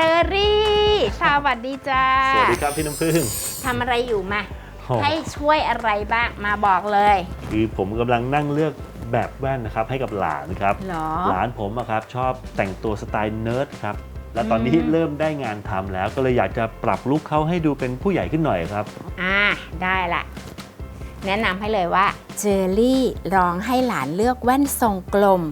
วัสดีจ้า สวัสดีครับพี่น้ำพึ่งทำอะไรอยู่มาโอ้ให้ช่วยอะไรบ้างมาบอกเลย คือผมกำลังนั่งเลือกแบบแว่นนะครับให้กับหลานครับเหรอหลานผมอะครับชอบแต่งตัวสไตล์เนิร์ดครับ และตอนนี้อืมเริ่มได้งานทำแล้วก็เลยอยากจะปรับลุคเขาให้ดูเป็นผู้ใหญ่ขึ้นหน่อยครับ อ่าได้ละแนะนำให้เลยว่าเจอรี่ลองให้หลานเลือกแว่นทรงกลม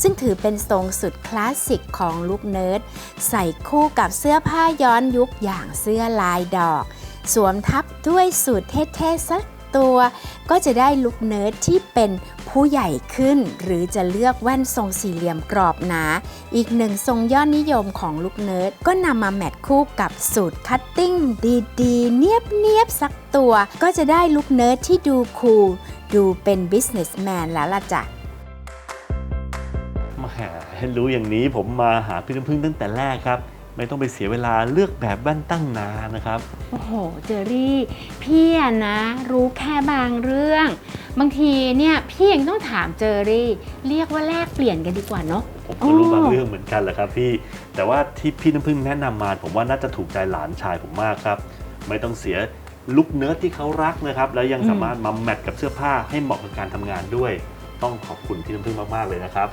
ซึ่งถือเป็นทรงสุดคลาสสิกของลุคเนิร์ด ใส่คู่กับเสื้อผ้าย้อนยุคอย่างเสื้อลายดอก สวมทับด้วยสูทเท่ๆสักตัว ก็จะได้ลุคเนิร์ดที่เป็นผู้ใหญ่ขึ้น หรือจะเลือกแว่นทรงสี่เหลี่ยมกรอบหนา อีกหนึ่งทรงยอดนิยมของลุคเนิร์ด ก็นำมาแมทคู่กับสูตรคัตติ้งดีๆ เนียบๆสักตัว ก็จะได้ลุคเนิร์ดที่ดูคูลดูเป็นบิสเนสแมนแล้วล่ะจ้ะ มาหารู้อย่างนี้ผมมาหาพี่น้ำพึ่งตั้งแต่แรกครับ ไม่ต้องไปเสียเวลาเลือกแบบแว่นตั้งนานนะครับ โอ้โห เจอรี่ พี่อะนะ รู้แค่บางเรื่อง บางทีเนี่ยพี่ยังต้องถามเจอรี่ เรียกว่าแลกเปลี่ยนกันดีกว่าเนาะ ผมก็รู้อ๋อบางเรื่องเหมือนกันแหละครับพี่ แต่ว่าที่พี่น้ำพึ่งแนะนำมา ผมว่าน่าจะถูกใจหลานชายผมมากครับ ไม่ต้องเสียลุคเนิร์ดที่เขารักนะครับ แล้วยังสามารถมาแมทกับเสื้อผ้าให้เหมาะกับการทำงานด้วย ต้องขอบคุณพี่น้ำพึ่งมาก ๆ เลยนะครับ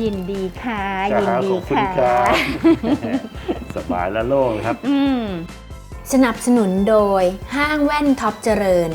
ยินดีค่ะ ยินครับดีขอบคุณค่ะครับสบายและโล่งครับ อืม สนับสนุนโดยห้างแว่นท็อปเจริญ